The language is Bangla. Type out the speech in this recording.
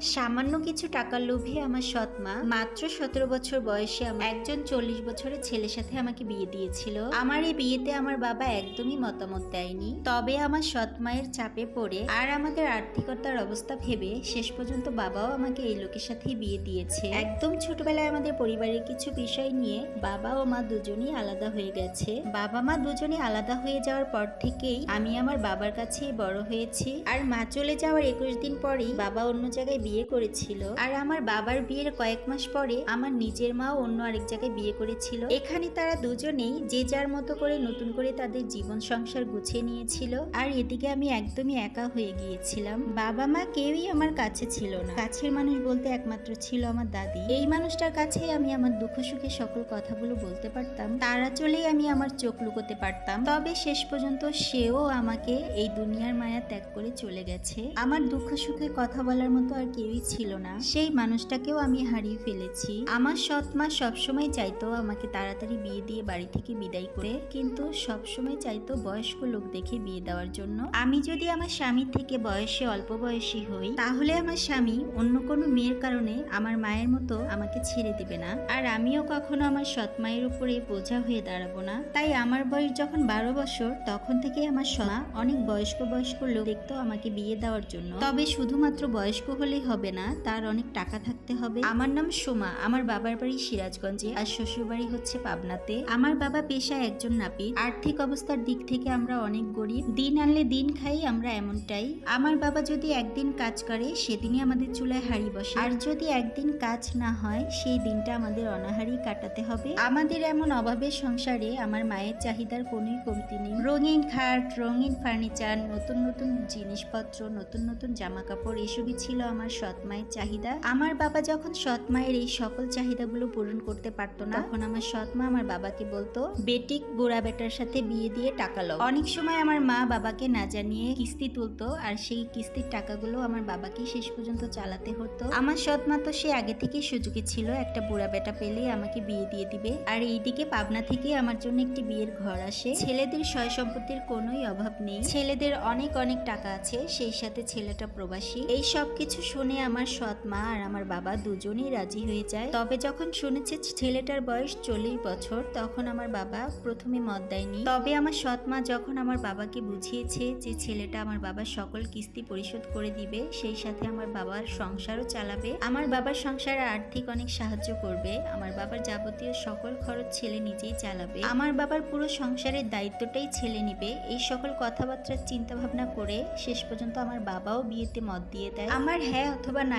সামান্য কিছু টাকার লোভে আমার সৎ মা মাত্র সতেরো বছর বয়সে একজন চল্লিশ বছরের ছেলের সাথে আমাকে বিয়ে দিয়েছিল। আমার এই বিয়েতে আমার বাবা একদমই মতামত দেয়নি। তবে আমার সৎ মায়ের চাপে পড়ে আর আমাদের আর্থিকতার অবস্থা ভেবে শেষ পর্যন্ত বাবাও আমাকে এই লোকের সাথেই বিয়ে দিয়েছে। একদম ছোটবেলায় আমাদের পরিবারের কিছু বিষয় নিয়ে বাবা ও মা দুজনেই আলাদা হয়ে গেছে। বাবা মা দুজনে আলাদা হয়ে যাওয়ার পর থেকেই আমি আমার বাবার কাছেই বড় হয়েছি। আর মা চলে যাওয়ার একুশ দিন পরেই বাবা অন্য জায়গায় বিয়ে করেছিল। আর আমার বাবার বিয়ের কয়েক মাস পরে আমার নিজের মাও অন্য আরেক জায়গায় বিয়ে করেছিল। এখানে তারা দুজনেই যে যার মতো করে নতুন করে তাদের জীবন সংসার গুছিয়ে নিয়েছিল। আর এদিকে আমি একদমই একা হয়ে গিয়েছিলাম। বাবা মা কেউই আমার কাছে ছিল না। কাছের মানুষ বলতে একমাত্র ছিল আমার দাদি। এই মানুষটার কাছে আমি আমার দুঃখ সুখে সকল কথাগুলো বলতে পারতাম। তারা চলেই আমি আমার চোখ লুকোতে পারতাম। তবে শেষ পর্যন্ত সেও আমাকে এই দুনিয়ার মায়া ত্যাগ করে চলে গেছে। আমার দুঃখ সুখে কথা বলার মতো আর কেউই ছিল না। সেই মানুষটাকেও আমি হারিয়ে ফেলেছি। আমার সৎ মা সবসময় চাইতো আমাকে তাড়াতাড়ি বিয়ে দিয়ে বাড়ি থেকে বিদায় করে, কিন্তু সবসময় চাইতো বয়স্ক লোক দেখে বিয়ে দেওয়ার জন্য। আমি যদি আমার স্বামীর থেকে বয়সে অল্প বয়সী হই, তাহলে আমার স্বামী অন্য কোনো মেয়ের কারণে আমার মায়ের মতো আমাকে ছেড়ে দিবে না। আর আমিও কখনো আমার সৎ মায়ের উপরে বোঝা হয়ে দাঁড়াবো না। তাই আমার বয়স যখন বারো বছর, তখন থেকে আমার সমা অনেক বয়স্ক বয়স্ক লোক দেখতো আমাকে বিয়ে দেওয়ার জন্য। তবে শুধুমাত্র বয়স্ক হলেই হবে না, তার অনেক টাকা থাকতে হবে। আমার নাম সোমা, আমার বাবার বাড়ি সিরাজগঞ্জে আর শ্বশুর বাড়ি হচ্ছে পাবনাতে। আমার বাবা পেশায় একজন নাপিত। আর্থিক অবস্থার দিক থেকে আমরা অনেক গরিব। দিন আনলে দিন খাই, আমরা এমনটাই। আমার বাবা যদি একদিন কাজ করে, সেদিনই আমাদের চুলায় হাড়ি বসে। আর যদি একদিন কাজ না হয়, সেই দিনটা আমাদের অনাহারি কাটাতে হবে। আমাদের এমন অভাবের সংসারে আমার মায়ের চাহিদার কোনোই কমতি নেই। রঙিন খাট, রঙিন ফার্নিচার, নতুন নতুন জিনিসপত্র, নতুন নতুন জামা কাপড় এসবই ছিল আমার সৎ মায়ের চাহিদা। আমার বাবা যখন সৎ মায়ের এই সকল চাহিদাগুলো পূরণ করতে পারতো না, তখন আমার সৎ মা আমার বাবাকে বলতো, বেটিক, বুড়া বেটার সাথে বিয়ে দিয়ে টাকা লো অনেক সময় আমার মা বাবাকে না জানিয়ে কিস্তি তুলতো, আর সেই কিস্তির টাকাগুলো আমার বাবাকে শেষ পর্যন্ত চালাতে হতো। আমার সৎ মা তো সে আগে থেকেই সুযোগে ছিল, একটা বুড়া বেটা পেলে আমাকে বিয়ে দিয়ে দিবে। আর এইদিকে পাবনা থেকে আমার জন্য একটি বিয়ের ঘর আসে। ছেলেদের সয় সম্পত্তির কোনোই অভাব নেই। ছেলেদের অনেক অনেক টাকা আছে, সেই সাথে ছেলেটা প্রবাসী। এই সব কিছু শুনে আমার সৎ মা আর আমার বাবা দুজনেই রাজি হয়ে যায়। তবে যখন শুনেছে ছেলেটার বয়স চল্লিশ বছর, তখন আমার বাবা প্রথমে মত দেয়নি। তবে আমার সৎ মা যখন আমার বাবাকে বুঝিয়েছে যে ছেলেটা আমার বাবার সকল কিস্তি পরিশোধ করে দিবে, সেই সাথে আমার বাবার সংসারও চালাবে। আমার বাবার সংসারে আর্থিক অনেক সাহায্য করবে। আমার বাবার যাবতীয় সকল খরচ ছেলে নিজেই চালাবে। আমার বাবার পুরো সংসারের দায়িত্বটাই ছেলে নিবে। এই সকল কথাবার্তার চিন্তা ভাবনা করে শেষ পর্যন্ত আমার বাবাও বিয়েতে মত দিয়ে দেয়। আমার হ্যাঁ অথবা না